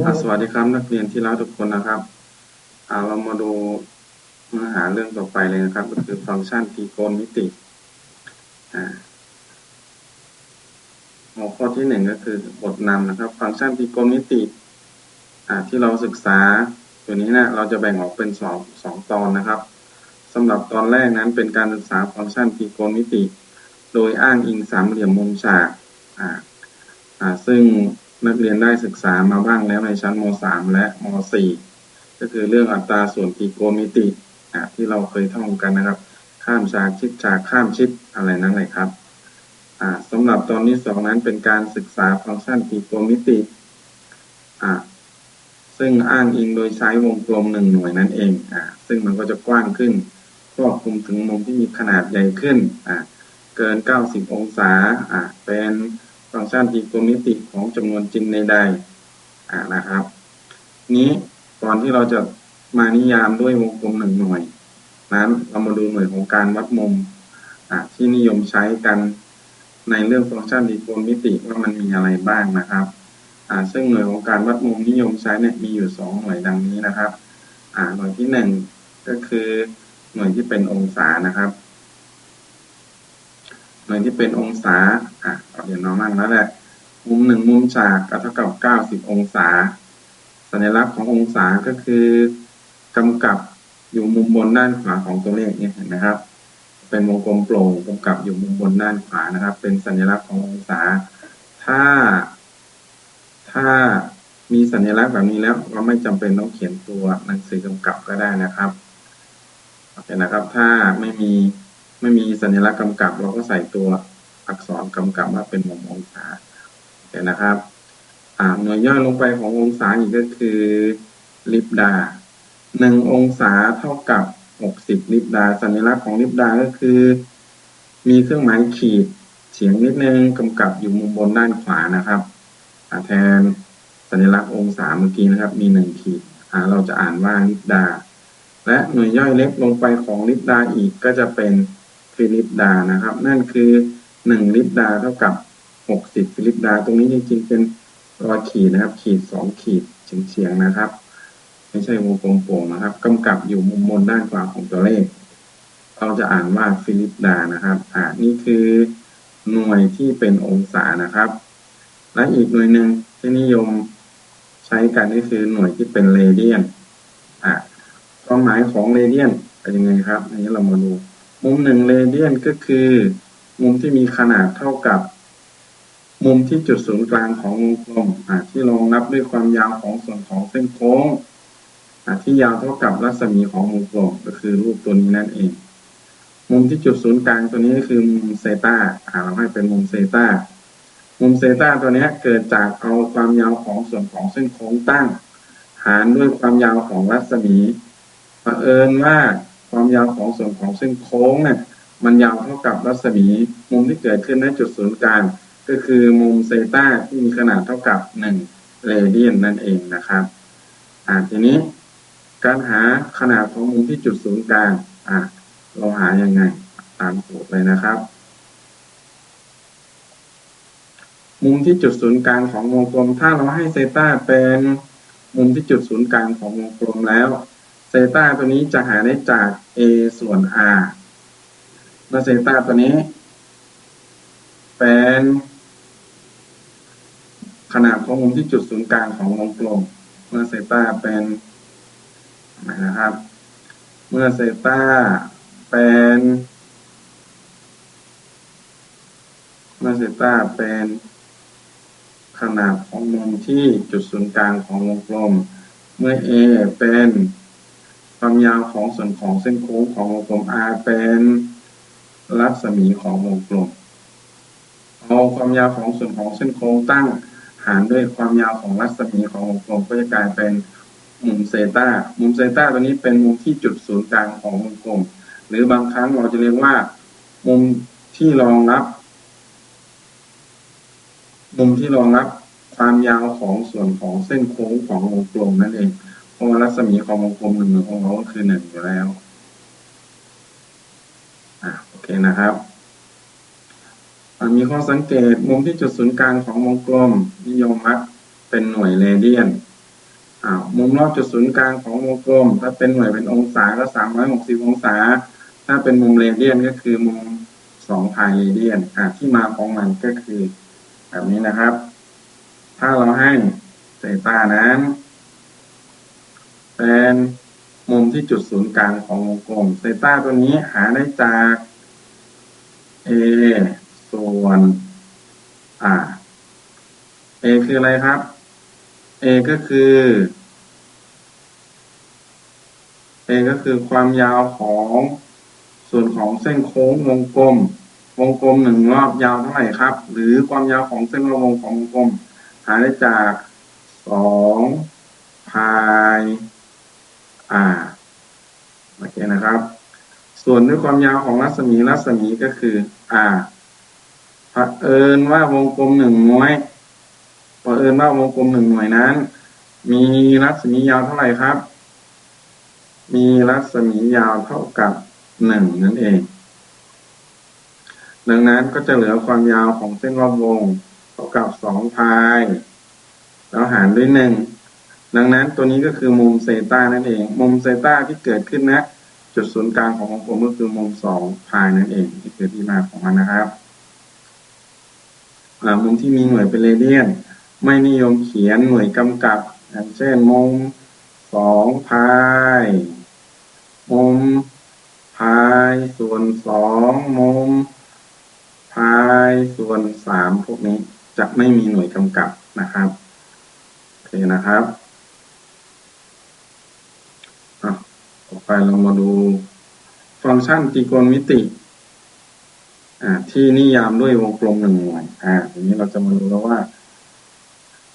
สวัสดีครับนักเรียนที่รักทุกคนนะครับเรามาดูเนื้อหาเรื่องต่อไปเลยนะครับ ก็คือฟังก์ชันตรีโกณมิติหัวข้อที่หนึ่งก็คือบทนำนะครับ ฟังก์ชันตรีโกณมิติที่เราศึกษาตัวนี้นะเราจะแบ่งออกเป็นสองสองตอนนะครับสำหรับตอนแรกนั้นเป็นการศึกษาฟังก์ชันตรีโกณมิติ โดยอ้างอิงสามเหลี่ยมมุมฉากซึ่ง นักเรียนได้ศึกษามาบ้างแล้วในชั้นม .3 และม .4 ก็คือเรื่องอัตราส่วนตรีโกณมิติอ่าที่เราเคยท่องกันนะครับ ข้ามฉากชิดฉากข้ามชิดอะไรนั่นเลยครับอ่าสำหรับตอนที่สองนั้นเป็นการศึกษาฟังก์ชันตรีโกณมิติอ่าซึ่งอ้างอิงโดยใช้วงกลมหนึ่งหน่วยนั่นเองอ่าซึ่งมันก็จะกว้างขึ้นครอบคลุมถึงมุมที่มีขนาดใหญ่ขึ้นอ่าเกิน 90 องศาอ่าเป็น ฟังก์ชันตรีโกณมิติของจำนวนจริงในใดอ่านะครับ นี้ก่อนที่เราจะมานิยามด้วยวงกลมหนึ่งหน่วย นั้นเรามาดูหน่วยของการวัดมุมที่นิยมใช้กันในเรื่องฟังก์ชันตรีโกณมิติว่ามันมีอะไรบ้างนะครับซึ่งหน่วยของการวัดมุมนิยมใช้เนี่ยมีอยู่สองหน่วยดังนี้นะครับหน่วยที่หนึ่งก็คือหน่วยที่เป็นองศานะครับ หน่วยที่เป็นองศาอะเดี๋ยวน้องนั่งแล้วแหละมุมหนึ่งมุมฉากก็เท่ากับเก้าสิบองศา สัญลักษณ์ขององศาก็คือกำกับอยู่มุมบนด้านขวาของตัวเลขเนี่ยเห็นไหมครับ เป็นวงกลมโปร่งกำกับอยู่มุมบนด้านขวานะครับ เป็นสัญลักษณ์ขององศา ถ้า ถ้ามีสัญลักษณ์แบบนี้แล้วก็ไม่จำเป็นต้องเขียนตัวหนังสือกำกับก็ได้นะครับโอเคนะครับ ถ้าไม่มี ไม่มีสัญลักษณ์กำกับ เราก็ใส่ตัวอักษรกำกับว่าเป็นมุมองศาโอเคนะครับหน่วยย่อยลงไปขององศาอีกก็คือลิบดาหนึ่งองศาเท่ากับหกสิบลิบดา สัญลักษณ์ของลิบดาก็คือ มีเครื่องหมายขีดเฉียงนิดนึงกำกับอยู่มุมบนด้านขวานะครับแทนสัญลักษณ์องศาเมื่อกี้นะครับ มีหนึ่งขีดเราจะอ่านว่าลิบดา และหน่วยย่อยเล็กลงไปของลิบดาอีกก็จะเป็น ฟิลิปดานะครับ นั่นคือหนึ่งลิปดาเท่ากับหกสิบฟิลิปดา ตรงนี้จริงๆเป็นรอยขีดนะครับ ขีดสองขีดเฉียงๆนะครับ ไม่ใช่วงกลมโป่งนะครับกำกับอยู่มุมบนด้านขวาของตัวเลข เราจะอ่านว่าฟิลิปดานะครับ อ่านี่คือหน่วยที่เป็นองศานะครับ และอีกหน่วยหนึ่งที่นิยมใช้กันก็คือหน่วยที่เป็นเรเดียน อ่าความหมายของเรเดียนเป็นยังไงครับอันนี้เรามาดู มุมหนึ่งเรเดียนก็คือ มุมที่มีขนาดเท่ากับ มุมที่จุดศูนย์กลางของวงกลมที่รองรับด้วยความยาวของส่วนของเส้นโค้งที่ยาวเท่ากับรัศมีของวงกลมก็คือรูปตัวนี้นั่นเอง มุมที่จุดศูนย์กลางตัวนี้ก็คือมุมเซตาเราให้เป็นมุมเซตามุมเซตาตัวนี้เกิดจากเอาความยาวของส่วนของเส้นโค้งตั้ง หารด้วยความยาวของรัศมีเผอิญว่า ความยาวของส่วนของเส้นโค้งเนี่ยมันยาวเท่ากับรัศมีมุมที่เกิดขึ้นในจุดศูนย์กลางก็คือมุมเซต้าที่มีขนาดเท่ากับ1เรเดียนนั่นเองนะครับอ่าทีนี้การหาขนาดของมุมที่จุดศูนย์กลางอ่าเราหายังไงตามสูตรเลยนะครับ มุมที่จุดศูนย์กลางของวงกลม ถ้าเราให้เซต้าเป็นมุมที่จุดศูนย์กลางของวงกลมแล้ว เซต้าตัวนี้จะหาได้จาก a ส่วน r เมื่อเซต้าตัวนี้ เป็นขนาดของมุมที่จุดศูนย์กลางของวงกลม เมื่อเซต้าเป็นนะครับ เมื่อเซตาเป็นเมื่อเซตาเป็นขนาดของมุมที่จุดศูนย์กลางของวงกลม เมื่อ a เป็น ความยาวของส่วนของเส้นโค้งของวงกลม r เป็นรัศมีของวงกลม เอาความยาวของส่วนของเส้นโค้งตั้งหารด้วยความยาวของรัศมีของวงกลมก็จะกลายเป็นมุมเซตามุมเซตาตัวนี้เป็นมุมที่จุดศูนย์กลางของวงกลม หรือบางครั้งเราจะเรียกว่า มุมที่รองรับ มุมที่รองรับความยาวของส่วนของเส้นโค้งของวงกลมนั่นเอง ราะรัศมีของวงกลมหนึ่งของเราก็คือหนึ่งอยู่แล้วอ่าโอเคนะครับมีข้อสังเกตมุมที่จุดศูนย์กลางของวงกลมนิยมมักเป็นหน่วยเรเดียนอ้ามุมรอบจุดศูนย์กลางของวงกลม ถ้าเป็นหน่วยเป็นองศาก็สามร้อยหกสิบองศา ถ้าเป็นมุมเรเดียนก็คือมุมสองพายเรเดียนอะที่มาของมันก็คือ แบบนี้นะครับ ถ้าเราให้เซตานั้น เป็นมุมที่จุดศูนย์กลางของวงกลมเซต้าตัวนี้หาได้จาก a ส่วนอ่า a คืออะไรครับ a ก็คือ a ก็คือความยาวของส่วนของเส้นโค้งวงกลม วงกลมหนึ่งรอบยาวเท่าไหร่ครับ หรือความยาวของเส้นรอบวงของวงกลม หาได้จากสองพาย อ่าโอเคนะครับ ส่วนด้วยความยาวของรัศมีรัศมีก็คือ อ่าเผอิญว่าวงกลมหนึ่งหน่วยเผอิญว่าวงกลมหนึ่งหน่วยนั้น มีรัศมียาวเท่าไหร่ครับ มีรัศมียาวเท่ากับหนึ่งนั่นเอง ดังนั้นก็จะเหลือความยาวของเส้นรอบวง เท่ากับสองพาย แล้วหารด้วยหนึ่ง ดังนั้นตัวนี้ก็คือมุมเซต้านั่นเอง มุมเซต้าที่เกิดขึ้นนะจุดศูนย์กลางของวงกลมก็คือมุมสองพายนั่นเองนี่คือที่มาของมันนะครับมุมที่มีหน่วยเป็นเรเดียน ไม่นิยมเขียนหน่วยกำกับอย่างเช่นมุมสองพายมุมพายส่วนสองมุมพายส่วนสามพวกนี้จะไม่มีหน่วยกำกับนะครับโอเคนะครับ ต่อไปเรามาดูฟังก์ชันตรีโกณมิติที่นิยามด้วยวงกลมหนึ่งหน่วยอ่าทีนี้เราจะมาดูแล้วว่า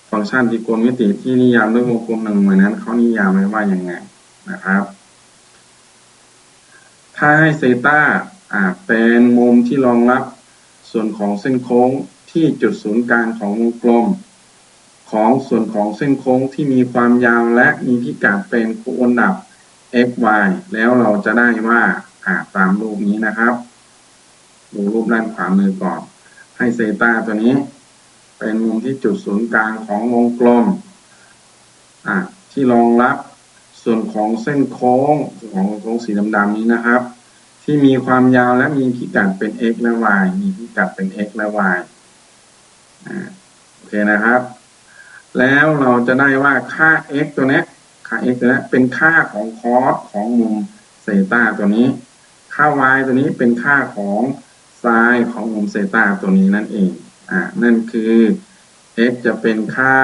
ฟังก์ชันตรีโกณมิติที่นิยามด้วยวงกลมหนึ่งหน่วยนั้นเขานิยามไว้ว่าอย่างไงนะครับ ถ้าให้เซตาอ่าเป็นมุมที่รองรับส่วนของเส้นโค้งที่จุดศูนย์กลางของวงกลม ของส่วนของเส้นโค้งที่มีความยาวและมีพิกัดเป็นคูณดับ x y แล้วเราจะได้ว่าอ่าตามรูปนี้นะครับ ดูรูปด้านขวามือก่อน ให้เซตาตัวนี้ เป็นมุมที่จุดศูนย์กลางของวงกลมอะที่รองรับส่วนของเส้นโค้งของโค้งสีดำๆนี้นะครับ ที่มีความยาวและมีพิกัดเป็น x และ y มีพิกัดเป็น x และ y อโอเคนะครับ แล้วเราจะได้ว่าค่า x ตัวนี้ ค่า x ตัวนี้เป็นค่าของคอสของมุมเซตาตัวนี้ ค่า y ตัวนี้เป็นค่าของไซ้ายของมุมเซตาตัวนี้นั่นเอง อ่า นั่นคือ x จะเป็นค่า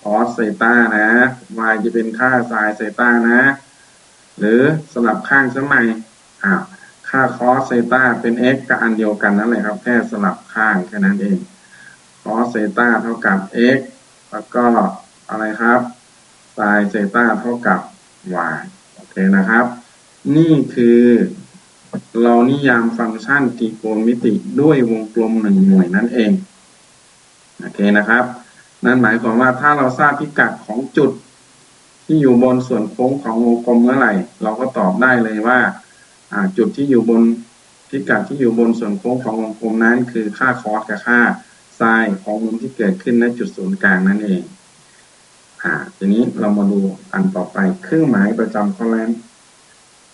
คอสเซตานะ y จะเป็นค่าไซน์เซตานะ หรือสลับข้างสมัยอ่าค่าคอสเซตาเป็น x กับอันเดียวกันนั่นแหละครับ แค่สลับข้างแค่นั้นเองคอสเซตาเท่ากับ x แล้วก็อะไรครับ ไซน์เซตาเท่ากับ y โอเคนะครับ นี่คือ เรานิยามฟังก์ชันตรีโกณมิติด้วยวงกลมหนึ่งหน่วยนั่นเองโอเคนะครับ นั่นหมายความว่าถ้าเราทราบพิกัดของจุดที่อยู่บนส่วนโค้งของวงกลมเมื่อไหร่ เราก็ตอบได้เลยว่าจุดที่อยู่บนพิกัดที่อยู่บนส่วนโค้งของวงกลมนั้น คือค่าคอสกับค่าไซน์ของมุมที่เกิดขึ้นในจุดศูนย์กลางนั่นเอง อ่า ทีนี้เรามาดูอันต่อไป เครื่องหมายประจำข้อแรก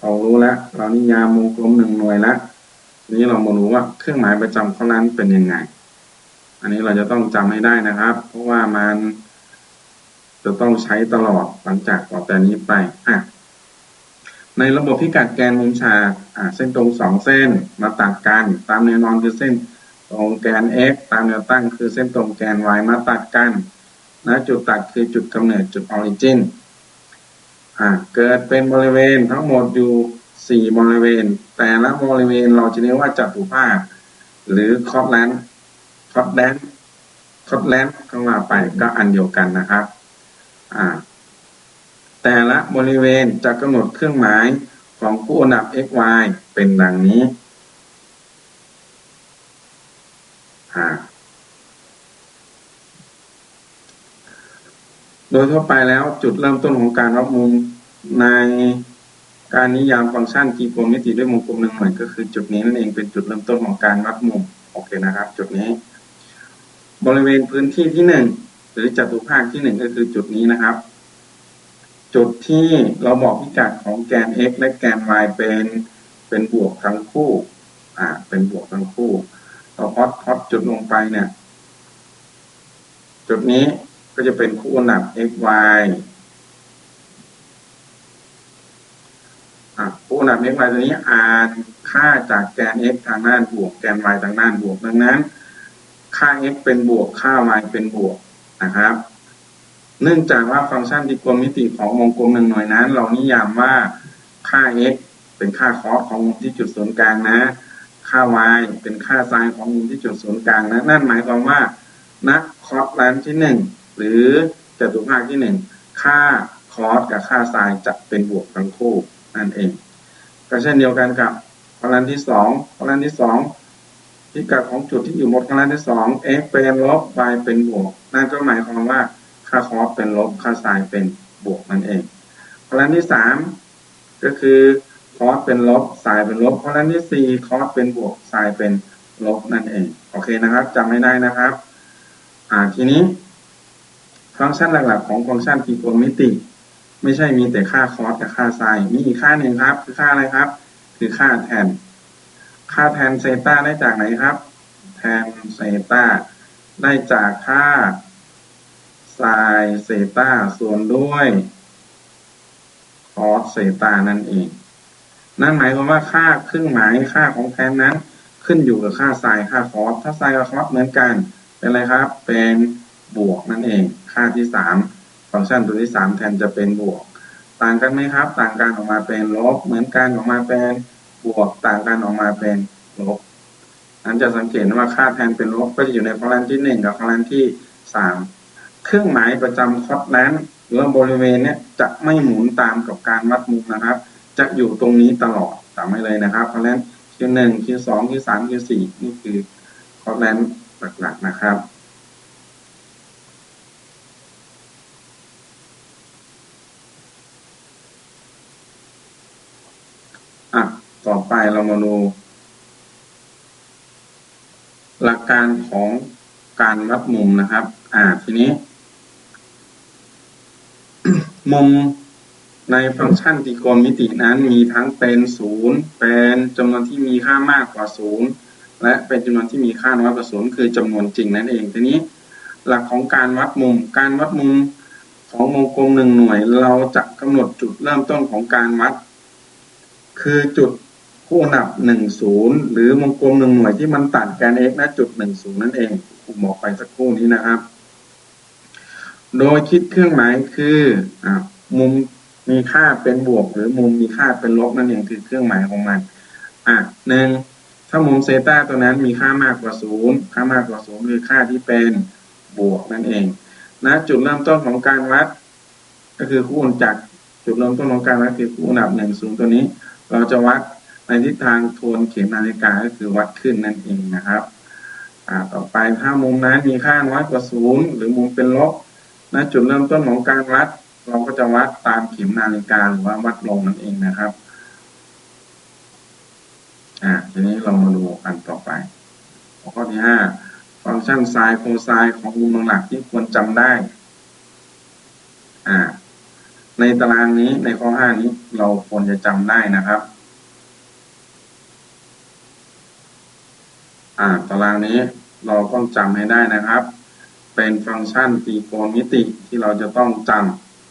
เรารู้แล้ว เรานิยามวงกลมหนึ่งหน่วยแล้วนี้เรามารู้ว่าเครื่องหมายประจำข้อนั้นเป็นยังไง อันนี้เราจะต้องจำให้ได้นะครับ เพราะว่ามันจะต้องใช้ตลอดหลังจากต่อแต่นี้ไปอะในระบบพิกัดแกนมุมฉากอะเส้นตรงสองเส้นมาตัดกัน ตามแนวนอนคือเส้นตรงแกน x ตามแนวตั้งคือเส้นตรงแกน y มาตัดกัน นะจุดตัดคือจุดกำเนิดจุดออริจินเกิดเป็นบริเวณทั้งหมดอยู่สี่บริเวณ แต่ละบริเวณเราจะเรียกว่าจัตุภาคหรือคอร์ดแลนด์คอร์ดแลนด์คอร์ดแลนด์ก็ว่าไปก็อันเดียวกันนะครับแต่ละบริเวณจะกำหนดเครื่องหมายของคู่อนับ x y เป็นดังนี้อ่า โดยทั่วไปแล้วจุดเริ่มต้นของการวัดมุมในการนิยามฟังก์ชันกีโกมิติด้วยวงกลมหนึ่งหน่วยก็คือจุดนี้นั่นเองเป็นจุดเริ่มต้นของการวัดมุมโอเคนะครับ จุดนี้ บริเวณพื้นที่ที่หนึ่งหรือจัตุภาคที่หนึ่งก็คือจุดนี้นะครับ จุดที่เราบอกพิกัดของแกน x และแกน y เป็นเป็นบวกทั้งคู่อ่าเป็นบวกทั้งคู่เราพอดพอดจุดลงไปเนี่ย จุดนี้ ก็จะเป็นคู่หนับ x y อะคู่หนับ x y ตัวนี้อ่านค่าจากแกน x ทางด้านบวก แกน y ทางด้านบวก ดังนั้น ค่า x เป็นบวก ค่า y เป็นบวกนะครับ เนื่องจากว่าฟังก์ชันตรีโกณมิติของวงกลมหนึ่งหน่วยนั้น เรานิยามว่าค่า x เป็นค่าคอสของมุมที่จุดศูนย์กลางนะ ค่า y เป็นค่าไซน์ของมุมที่จุดศูนย์กลางนะ นั่นหมายความว่าณคอสแลนที่หนึ่ง หรือจตุภาคที่หนึ่งค่าคอสกับค่าไซน์จะเป็นบวกทั้งคู่นั่นเองก็เช่นเดียวกันกับพลังที่สองพลังที่สองพิกัดของจุดที่อยู่บนพลังที่สอง x เป็นลบ y เป็นบวก นั่นก็หมายความว่าค่าคอสเป็นลบค่าไซน์เป็นบวกนั่นเองพลังที่สามก็คือคอสเป็นลบไซน์เป็นลบพลังที่สี่คอสเป็นบวกไซน์เป็นลบนั่นเองโอเคนะครับจำไม่ได้นะครับ อ่าทีนี้ ฟังก์ชันหลักๆของฟังก์ชันตรีโกณมิติ ไม่ใช่มีแต่ค่าคอสกับค่าไซน์มีอีกค่าหนึ่งครับ คือค่าอะไรครับ คือค่าแทน ค่าแทนเซต้าได้จากไหนครับ แทนเซต้าได้จากค่าไซน์เซต้าส่วนด้วยคอสเซต้านั่นเอง นั่นหมายความว่าค่าเครื่องหมายค่าของแทนนั้น ขึ้นอยู่กับค่าไซน์ค่าคอสถ้าไซน์กับคอสเหมือนกัน เป็นอะไรครับ เป็น บวกนั่นเอง ค่าที่สามฟังก์ชันตัวที่สามแทนจะเป็นบวก ต่างกันไหมครับ ต่างกันออกมาเป็นลบ เหมือนกันออกมาเป็นบวก ต่างกันออกมาเป็นลบนั้นจะสังเกตว่าค่าแทนเป็นลบก็จะอยู่ในคอลัมน์ที่หนึ่งกับคอลัมน์ที่สามเครื่องหมายประจำคอร์สนั้นหรือว่าบริเวณเนี้ยจะไม่หมุนตามกับการวัดมุมนะครับ จะอยู่ตรงนี้ตลอดจำไว้เลยนะครับคอลัมน์คิวหนึ่งคิวสองคิวสามคิวสี่นี่คือคอลัมน์หลักๆนะครับ อะ ต่อ ไปเรามาดูหลักการของการวัดมุมนะครับ อ่า ทีนี้ มุมในฟังก์ชันตรีโกณมิตินั้นมีทั้งเป็นศูนย์เป็นจำนวนที่มีค่ามากกว่าศูนย์และเป็นจำนวนที่มีค่าน้อยกว่าศูนย์คือจำนวนจริงนั่นเอง ทีนี้ หลักของการวัดมุม การวัดมุมของวงกลมหนึ่งหน่วย เราจะกำหนดจุดเริ่มต้นของการวัด คือจุด คู่หนับหนึ่งศูนย์หรือวงกลมหนึ่งหน่วยที่มันตัดแกน x ณจุดหนึ่งศูนย์นั่นเองผมบอกไปสักครู่นี้นะครับ โดยคิดเครื่องหมายคืออมุมมีค่าเป็นบวก หรือมุมมีค่าเป็นลบนั่นเองคือเครื่องหมายของมัน อะหนึ่งถ้ามุมเซต้าตัวนั้นมีค่ามากกว่าศูนย์ค่ามากกว่าศูนย์คือค่าที่เป็นบวกนั่นเองนะจุดเริ่มต้นของการวัด ก็คือคู่จากจุดเริ่มต้นของการวัดคือคู่อันดับหนึ่งศูนย์ตัวนี้ เราจะวัด ในทิศทางโทนเข็มนาฬิกาก็คือวัดขึ้นนั่นเองนะครับต่อไปถ้ามุมนั้นมีค่าน้อยกว่าศูนย์หรือมุมเป็นลบนะจุดเริ่มต้นของการวัด เราก็จะวัดตามเข็มนาฬิกาหรือว่าวัดลงนั่นเองนะครับอ่าทีนี้เรามาดูอันต่อไปข้อที่ห้าฟังก์ชันไซน์โคไซน์ของมุมหลักที่ควรจำได้อ่าในตารางนี้ในข้อห้านี้เราควรจะจำได้นะครับ อ่า ตารางนี้เราต้องจำให้ได้นะครับ เป็นฟังก์ชันตรีโกณมิติที่เราจะต้องจ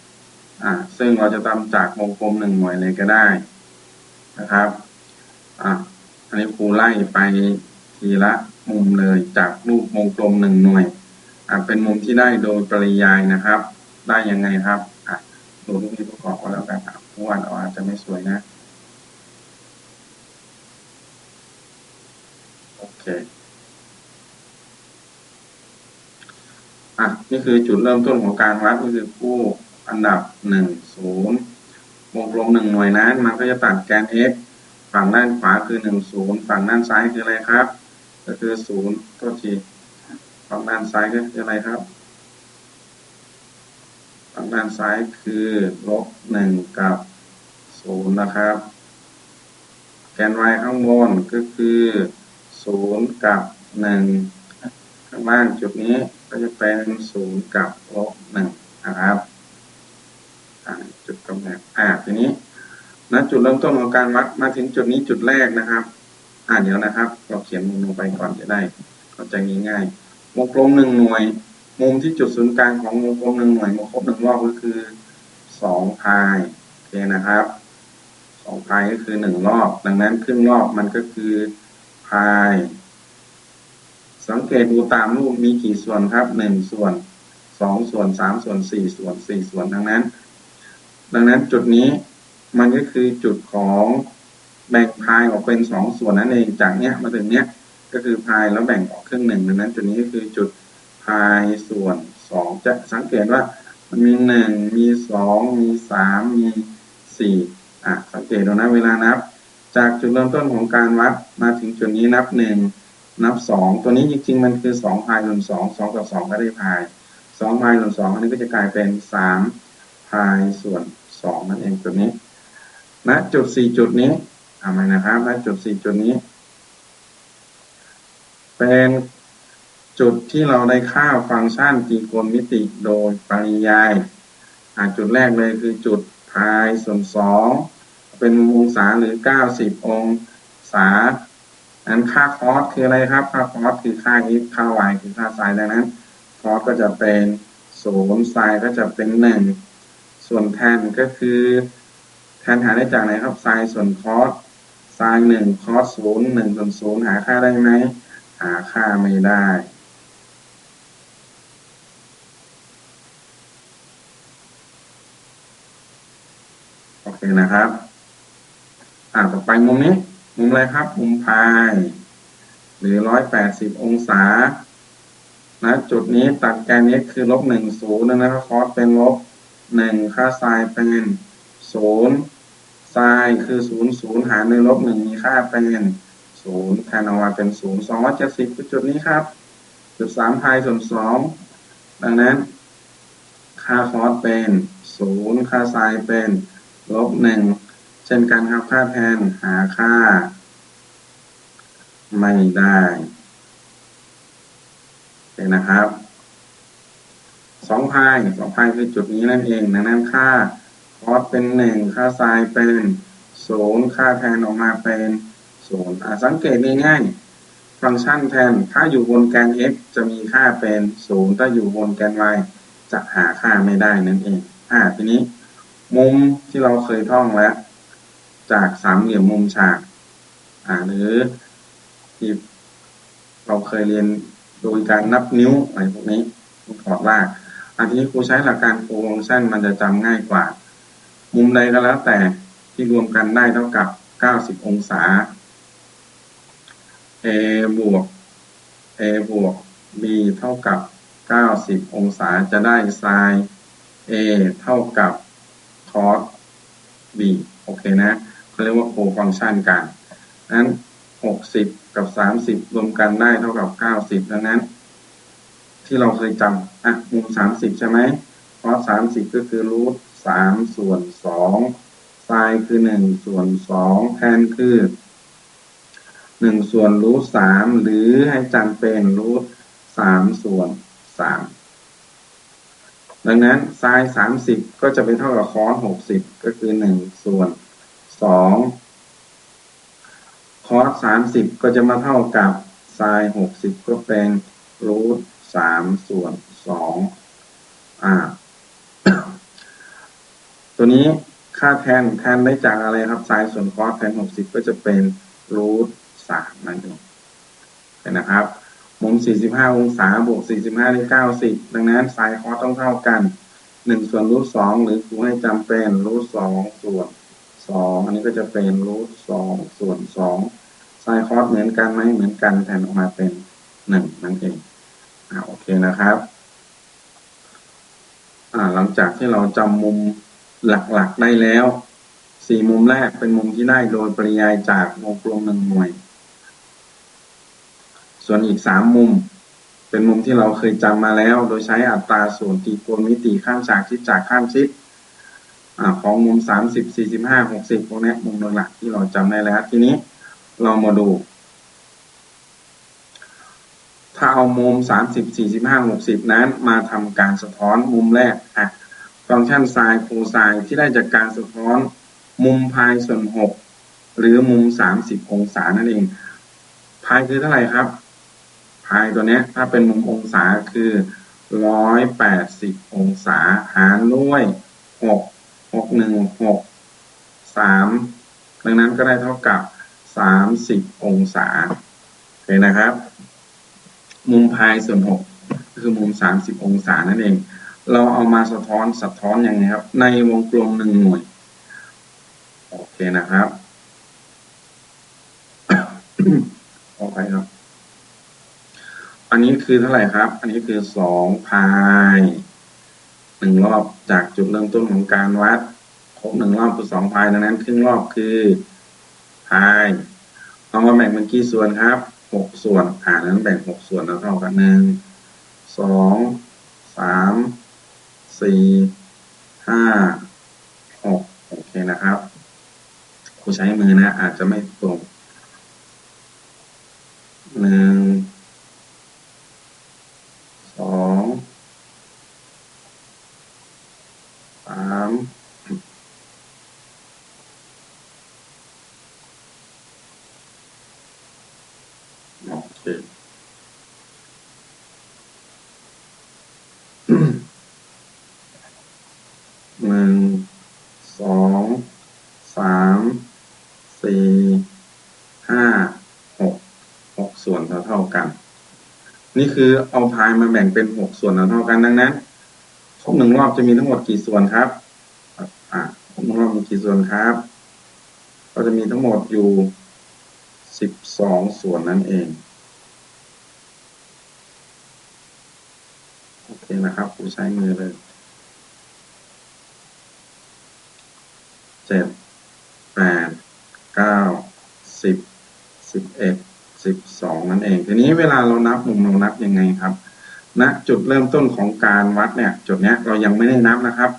ำอ่าซึ่งเราจะจำจากวงกลมหนึ่งหน่วยเลยก็ได้นะครับอ่าอันนี้ครูไล่ไปทีละมุมเลยจากรูปวงกลมหนึ่งหน่วยอ่าเป็นมุมที่ได้โดยปริยายนะครับ ได้ยังไงครับอะดูรูปนี้ประกอบก็แล้วกันครับผู้วันอาจจะไม่สวยนะ โอะนี่คือจุดเริ่มต้นของการวัดก็คือคู่อันดับหนึ่งศูนย์วงกลมหนึ่งหน่วยนั้น มันก็จะตัดแกน x ฝั่งด้านขวาคือหนึ่งศูนย์ฝั่งด้านซ้ายคืออะไรครับ ก็คือศูนย์โทษทีฝั่งด้านซ้ายก็คืออะไรครับฝั่งด้านซ้ายคือลบหนึ่งกับศูนย์นะครับ แกน y ข้างบนก็คือ ศูนย์กับหนึ่งข้างล่างจุดนี้ก็จะเป็นศูนย์กับลบหนึ่งนะครับจุดกำแพงอ่าทีนี้ณจุดเริ่มต้นของการวัดมาถึงจุดนี้จุดแรกนะครับ อ่าเดี๋ยวนะครับ เราเขียนมุมลงไปก่อนจะได้เข้าใจง่ายๆวงกลมหนึ่งหน่วย มุมที่จุดศูนย์กลางของวงกลมหนึ่งหน่วยมาครบหนึ่งรอบก็คือสองพายโอเคนะครับสองพายก็คือหนึ่งรอบ ดังนั้นครึ่งรอบมันก็คือ พาย สังเกตดูตามรูปมีกี่ส่วนครับหนึ่งส่วนสองส่วนสามส่วนสี่ส่วนสี่ส่วนดังนั้น ดังนั้นจุดนี้มันก็คือจุดของแบ่งพายออกเป็นสองส่วนนั่นเองจากเนี้ยมาถึงเนี้ยก็คือพายแล้วแบ่งออกครึ่งหนึ่งดังนั้น จุดนี้ก็คือจุดพายส่วนสองจะสังเกตว่ามันมีหนึ่งมีสองมีสามมีสี่อะสังเกตดูนะเวลานับ จากจุดเริ่มต้นของการวัดมาถึงจุดนี้นับหนึ่งนับสองตัวนี้จริงๆมันคือสองพายส่วนสองสองกับสองก็ได้พายสองพายส่วนสองอันนี้ก็จะกลายเป็นสามพายส่วนสองนั่นเองจุดนี้ณจุดสี่จุดนี้ทำไมนะครับณจุดสี่จุดนี้ เป็นจุดที่เราได้ค่าฟังก์ชันตรีโกณมิติโดยปริยายจุดแรกเลยคือจุดพายส่วนสอง เป็นองศาหรือเก้าสิบองศาอันค่าคอสคืออะไรครับ ค่าคอสคือค่า x ค่า y คือค่าไซน์ดังนั้นคอสก็จะเป็นศูนย์ไซน์ก็จะเป็นหนึ่งส่วนแทนก็คือแทนหาได้จากไหนครับไซน์ส่วนคอสไซน์หนึ่งคอสศูนย์หนึ่งส่วนศูนย์หาค่าได้ไหมหาค่าไม่ได้โอเคนะครับ อ่าต่อไปมุมนี้ มุมอะไรครับ มุมพาย หรือร้อยแปดสิบองศานะจุดนี้ตัดแกน x คือลบหนึ่งศูนย์นะครับคอสเป็นลบหนึ่งค่าไซน์เป็นศูนย์ไซน์คือศูนย์ศูนย์หารในลบหนึ่งมีค่าเป็นศูนย์แทนออกมาเป็นศูนย์สองร้อยเจ็ดสิบจุดนี้ครับ จุดสามพายส่วนสองดังนั้น ค่าคอสเป็นศูนย์ค่าไซน์เป็นลบหนึ่ง ช่นกันครับค่าแทนหาค่า ไม่ได้โอเคนะครับสองพายสองพายคือจุดนี้นั่นเองดังนั้นค่าคอสเป็นหนึ่งค่าไซน์เป็นศูนย์ค่าแทนออกมาเป็นศูนย์สังเกตง่ายๆฟังก์ชันแทนถ้าอยู่บนแกน x จะมีค่าเป็นศูนย์ถ้าอยู่บนแกน y จะหาค่าไม่ได้นั่นเองอ่าทีนี้ มุมที่เราเคยท่องแล้ว จากสามเหลี่ยมมุมฉาก อ่า หรือที่เราเคยเรียนโดยการนับนิ้วอะไรพวกนี้ถอดลาก อันนี้ครูใช้หลักการโครงชั่นมันจะจำง่ายกว่า มุมใดก็แล้วแต่ที่รวมกันได้เท่ากับ 90 องศา a บวก a บวก b เท่ากับ 90 องศาจะได้ sin a เท่ากับ cos b โอเคนะ เรียกว่าโคฟังชันกันนั้น60กับ30รวมกันได้เท่ากับ90ดังนั้น ที่เราเคยจำอะมุม30ใช่ไหม cos 30ก็คือรูท3ส่วน2 sin คือ1ส่วน2แทนคือหนึ่งส่วนรูทสามหรือให้จำเป็นรูทสามส่วนสามดังนั้นไซน์สามสิบก็จะไปเท่ากับคอสหกสิบก็คือหนึ่งส่วน สองคอสสามสิบก็จะมาเท่ากับไซน์หกสิบก็เป็นรูทสามส่วนสองอ่า ตัวนี้ค่าแทนแทนได้จากอะไรครับไซน์ส่วนคอสแทนหกสิบก็จะเป็นรูทสามนั่นเองนนะครับมุม 45 องศา บวก 45ได้90 ดังนั้นไซน์คอสต้องเท่ากัน 1 ส่วนรูท2หรือครูให้จำเป็นรูท2ส่วน 2อันนี้ก็จะเป็นรูท2ส่วน2ไซน์คอสเหมือนกันไหมเหมือนกันแทนออกมาเป็น1นั่นเองอ่าโอเคนะครับอ่าหลังจากที่เราจำมุมหลักๆได้แล้วสี่มุมแรกเป็นมุมที่ได้โดยปริยายจากวงกลมหนึ่งหน่วย ส่วนอีกสามมุม เป็นมุมที่เราเคยจำมาแล้ว โดยใช้อัตราส่วนตีโกณมิติข้ามฉากชิดจากข้ามชิด อของมุมสามสิบสี่สิบห้าหกสิบพวกนี้มุมหลักที่เราจำได้แล้ว ทีนี้เรามาดู ถ้าเอามุมสามสิบสี่สิบห้าหกสิบนั้นมาทำการสะท้อนมุมแรกอะฟังก์ชันไซน์โคไซน์ที่ได้จากการสะท้อนมุมพายส่วนหกหรือมุมสามสิบองศานั่นเองพายคือเท่าไหร่ครับพายตัวนี้ถ้าเป็นมุมองศาคือร้อยแปดสิบองศาหารด้วยหก หกหนึ่งหกสามดังนั้นก็ได้เท่ากับสามสิบองศาเห็นนะครับ มุมพายส่วนหกคือมุมสามสิบองศานั่นเอง เราเอามาสะท้อนสะท้อนยังไงครับ ในวงกลมหนึ่งหน่วย โอเคนะครับขอไปครับ อันนี้คือเท่าไหร่ครับ อันนี้คือสองพายหนึ่งรอบ จากจุดเริ่มต้นของการวัดครบหนึ่งรอบคือสองพายดังนั้น ครึ่งรอบคือพายเอามาแบ่งเป็นกี่ส่วนครับหกส่วนอ่านั้นแบ่งหกส่วนแล้วเท่ากันหนึ่งสองสามสี่ห้าหกโอเคนะครับครูใช้มือนะ อาจจะไม่ตรงหนึ่งสองสาม โอเคหนึ่ง สอง สาม สี่ ห้า หก หกส่วนเท่าเท่ากัน นี่คือเอาพายมาแบ่งเป็นหกส่วนเท่าเท่ากันดังนั้นครบหนึ่งรอบจะมีทั้งหมดกี่ส่วนครับ อ่าครบหนึ่งรอบมีกี่ส่วนครับ ก็จะมีทั้งหมดอยู่สิบสองส่วนนั่นเอง โอเคนะครับครูใช้มือเลยเจ็ดแปดเก้าสิบสิบเอ็ดสิบสองนั่นเอง ทีนี้เวลาเรานับมุมเรานับยังไงครับณนะจุดเริ่มต้นของการวัดเนี่ย จุดเนี้ยเรายังไม่ได้นับนะครับ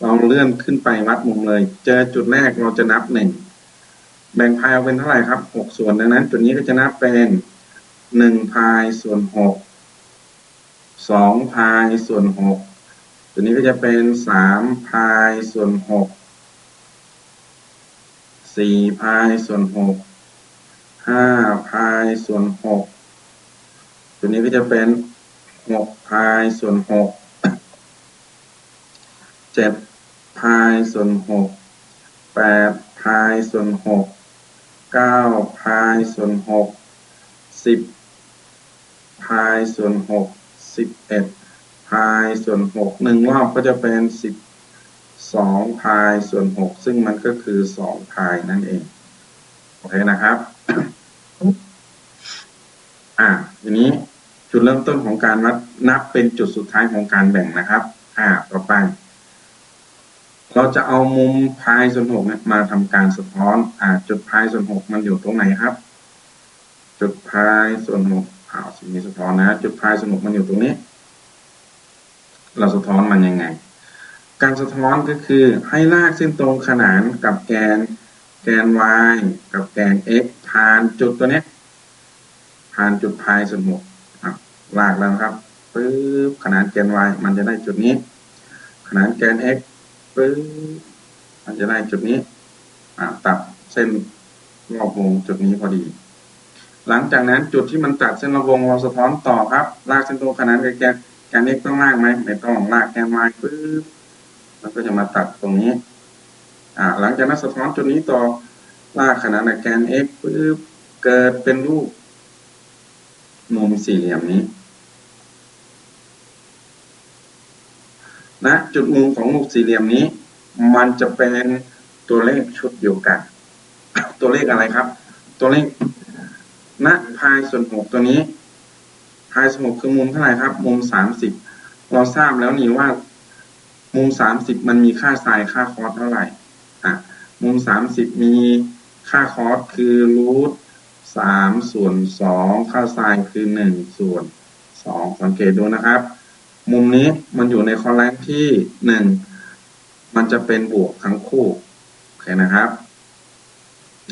เราเลื่อนขึ้นไปวัดมุมเลย เจอจุดแรกเราจะนับหนึ่งแบ่งพายออกเป็นเท่าไหร่ครับหกส่วนดังนั้น จุดนี้ก็จะนับเป็นหนึ่งพายส่วนหก สองพายส่วนหกจุดนี้ก็จะเป็นสามพายส่วนหกสี่พายส่วนหกห้าพายส่วนหกจุดนี้ก็จะเป็นหกพายส่วนหกเจ็ดพายส่วนหกแปดพายส่วนหกเก้าพายส่วนหกสิบพายส่วนหก สิบเอ็ดพายส่วนหกหนึ่งรอบก็จะเป็นสิบสองพายส่วนหกซึ่งมันก็คือสองพายนั่นเอง โอเคนะครับ อ่าทีนี้จุดเริ่มต้นของการวัดนับเป็นจุดสุดท้ายของการแบ่งนะครับ อ่า ต่อไป เราจะเอามุมพายส่วนหกเนี่ยมาทำการสะท้อน อ่า จุดพายส่วนหกมันอยู่ตรงไหนครับ จุดพายส่วนหก อ่าสิ่งนี้สะท้อนนะ จุดพายสนหกมันอยู่ตรงนี้ เราสะท้อนมันยังไง การสะท้อนก็คือให้ลากเส้นตรงขนานกับแกน แกน y กับแกน x ผ่านจุดตัวนี้ผ่านจุดพายสนหกลากแล้วครับปึ๊บขนานแกน y มันจะได้จุดนี้ ขนานแกน x ปึ๊บมันจะได้จุดนี้ตัดเส้นรอบวงจุดนี้พอดี หลังจากนั้นจุดที่มันตัดเส้นรอบวงเราสะท้อนต่อครับ ลากเส้นตรงขนานกับแกนแกน x ต้องลากไหมไม่ต้องลากแกน y ปึ๊บมันก็จะมาตัดตรงนี้ อ่า หลังจากนั้นสะท้อนจุดนี้ต่อลากขนานกับแกน x ปึ๊บเกิดเป็นรูปมุมสี่เหลี่ยมนี้นะจุดมุมของมุมสี่เหลี่ยมนี้ มันจะเป็นตัวเลขชุดเดียวกัน ตัวเลขอะไรครับ ตัวเลข ณพายส่วนหกตัวนี้ พายส่วนหกคือมุมเท่าไหร่ครับ มุมสามสิบเราทราบแล้วนี่ว่า มุมสามสิบมันมีค่าไซน์ค่าคอสเท่าไหร่อะมุมสามสิบมีค่าคอสคือรูทสามส่วนสองค่าไซน์คือหนึ่งส่วนสองสังเกตดูนะครับ มุมนี้มันอยู่ในคอลัมน์ที่หนึ่งมันจะเป็นบวกทั้งคู่โอเคนะครับ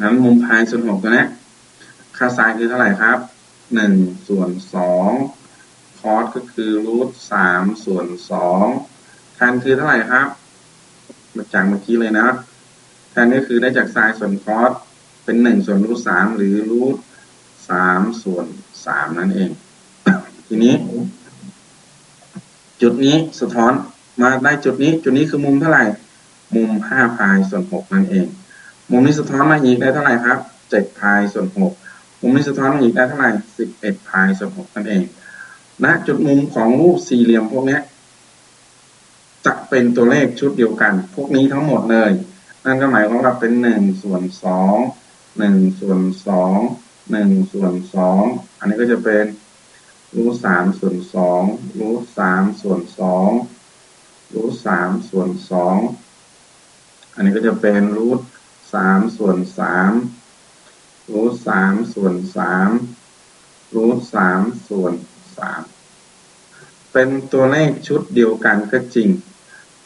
นั้นมุมพายส่วนหกตัวนี้ ค่าไซน์คือเท่าไหร่ครับหนึ่งส่วนสองคอสก็คือรูทสามส่วนสองแทนคือเท่าไหร่ครับมาจากเมื่อกี้เลยนะแทนก็คือได้จากไซน์ส่วนคอสเป็นหนึ่งส่วนรูทสามหรือรูทสามส่วนสามนั่นเอง ทีนี้ จุดนี้สะท้อนมาได้จุดนี้ จุดนี้คือมุมเท่าไหร่ มุมห้าพายส่วนหกนั่นเอง มุมนี้สะท้อนมาอีกได้เท่าไหร่ครับเจ็ดพายส่วนหก มุมนี้สะท้อนมาอีกได้เท่าไหร่สิบเอ็ดพายส่วนหกนั่นเองณจุดมุมของรูปสี่เหลี่ยมพวกนี้จะเป็นตัวเลขชุดเดียวกัน พวกนี้ทั้งหมดเลย นั่นก็หมายความว่าเป็นหนึ่งส่วนสองหนึ่งส่วนสองหนึ่งส่วนสองอันนี้ก็จะเป็นรูทสามส่วนสองรูทสามส่วนสองรูทสามส่วนสองอันนี้ก็จะเป็นรูทสามส่วนสาม รูทสามส่วนสามรูทสามส่วนสามเป็นตัวเลขชุดเดียวกันก็จริง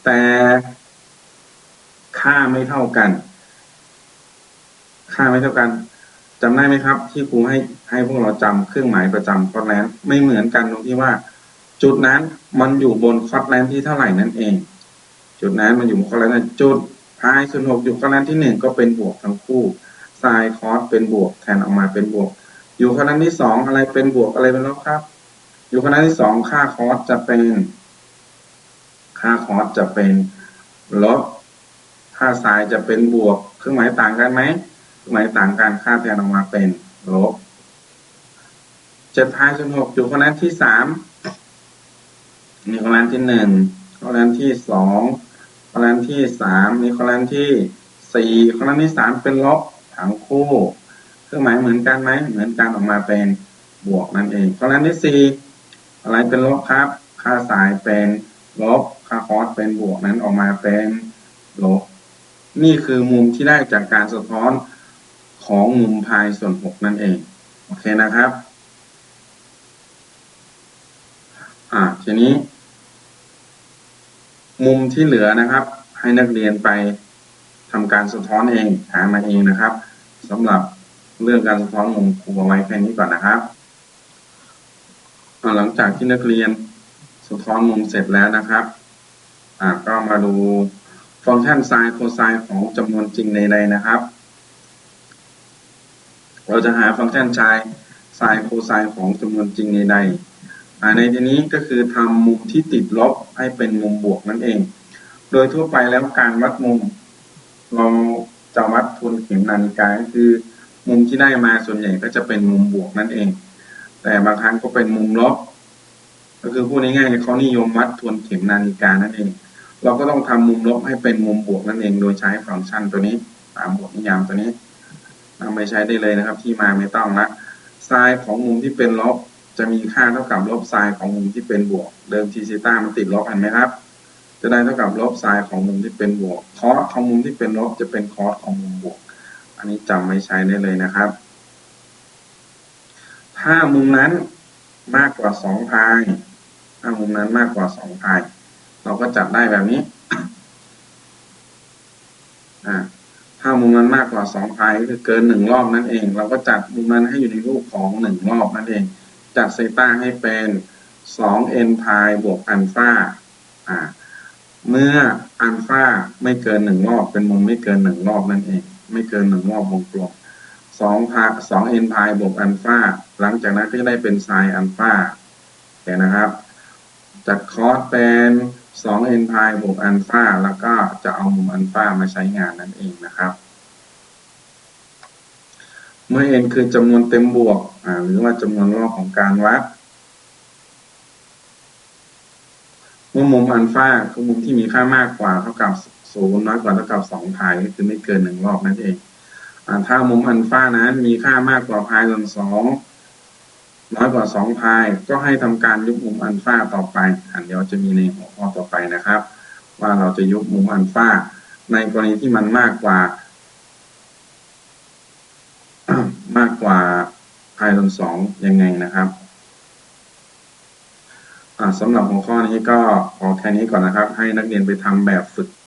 แต่ค่าไม่เท่ากัน ค่าไม่เท่ากันจำได้ไหมครับ ที่ครูให้ให้พวกเราจำเครื่องหมายประจำคอร์แลนไม่เหมือนกันตรงที่ว่า จุดนั้นมันอยู่บนคอร์แลนที่เท่าไหร่นั่นเอง จุดนั้นมันอยู่บนคอร์แลนจุดพายส่วนหกอยู่คอร์แลนที่หนึ่งก็เป็นบวกทั้งคู่ ไซน์คอสเป็นบวกแทนออกมาเป็นบวก อยู่คอร์แลนที่สองอะไรเป็นบวกอะไรเป็นลบครับ อยู่คอร์แลนที่สองค่าคอสจะเป็น ค่าคอสจะเป็นลบค่าไซน์จะเป็นบวก เครื่องหมายต่างกันไหมเครื่องหมายต่างกันค่าแทนออกมาเป็นลบเจ็ดพายส่วนหกอยู่คอร์แลนที่สามมีคอร์แลนที่หนึ่งคอร์แลนที่สองคอร์แลนที่สามมีคอร์แลนที่สี่คอร์แลนที่สามเป็นลบ ทั้งคู่ เครื่องหมายเหมือนกันไหมเหมือนกันออกมาเป็นบวกนั่นเองคอร์แลนที่สี่อะไรเป็นลบครับ ค่าสายเป็นลบ ค่าคอสเป็นบวกนั้นออกมาเป็นลบ นี่คือมุมที่ได้จากการสะท้อนของมุมพายส่วนหกนั่นเอง โอเคนะครับ อ่าทีนี้ มุมที่เหลือนะครับ ให้นักเรียนไปทำการสะท้อนเองหามาเองนะครับ สำหรับเรื่องการสะท้อนมุมครูเอาไว้แค่นี้ก่อนนะครับ หลังจากที่นักเรียนสะท้อนมุมเสร็จแล้วนะครับอ่าก็มาดูฟังก์ชันไซน์โคไซน์ของจำนวนจริงในใดนะครับ เราจะหาฟังก์ชันชายไซน์โคไซน์ของจำนวนจริงในใดในที่นี้ก็คือทำมุมที่ติดลบให้เป็นมุมบวกนั่นเอง โดยทั่วไปแล้วการวัดมุม เรา จะวัดทวนเข็มนาฬิกาก็คือ มุมที่ได้มาส่วนใหญ่ก็จะเป็นมุมบวกนั่นเอง แต่บางครั้งก็เป็นมุมลบก็คือพูดง่ายๆเขานิยมวัดทวนเข็มนาฬิกานั่นเอง เราก็ต้องทำมุมลบให้เป็นมุมบวกนั่นเอง โดยใช้ฟังก์ชันตัวนี้ตามบทนิยามตัวนี้นำไปใช้ได้เลยนะครับ ที่มาไม่ต้องละไซน์ของมุมที่เป็นลบจะมีค่าเท่ากับลบไซน์ของมุมที่เป็นบวก เดิมทีซีต้ามันติดลบเห็นไหมครับ จะได้เท่ากับลบไซน์ของมุมที่เป็นบวกคอสของมุมที่เป็นลบจะเป็นคอสของมุมบวก อันนี้จำไว้ใช้ได้เลยนะครับ ถ้ามุมนั้นมากกว่าสองพาย ถ้ามุมนั้นมากกว่าสองพาย เราก็จัดได้แบบนี้อ่าถ้ามุมนั้นมากกว่าสองพายก็คือเกินหนึ่งรอบนั่นเอง เราก็จัดมุมนั้นให้อยู่ในรูปของหนึ่งรอบนั่นเอง จัดเซต้าให้เป็นสองเอ็นพายบวกอัลฟาอ่า เมื่ออัลฟาไม่เกินหนึ่งรอบเป็นมุมไม่เกินหนึ่งรอบนั่นเอง ไม่เกินหนึ่งรอบวงกลมสองพาสองเอ็นพายบวกอัลฟาหลังจากนั้นก็จะได้เป็นไซน์อัลฟาเห็นนะครับจัดคอสเป็นสองเอ็นพายบวกอัลฟาแล้วก็จะเอามุมอัลฟามาใช้งานนั่นเองนะครับเมื่อ n คือจำนวนเต็มบวกหรือว่าจำนวนรอบของการวัด เมื่อมุมอัลฟาคือมุมที่มีค่ามากกว่าเท่ากับศูนย์น้อยกว่าเท่ากับสองพายก็คือไม่เกินหนึ่งรอบนั่นเองอถ้ามุมอัลฟานั้นมีค่ามากกว่าพายส่วนสองน้อยกว่าสองพายก็ให้ทำการยุบมุมอัลฟาต่อไป อันเดียวจะมีในหัวข้อต่อไปนะครับ ว่าเราจะยุบมุมอัลฟาในกรณีที่มันมากกว่ามากกว่าพายส่วนสองยังไงนะครับ สำหรับหัวข้อนี้ก็พอแค่นี้ก่อนนะครับ ให้นักเรียนไปทำแบบฝึก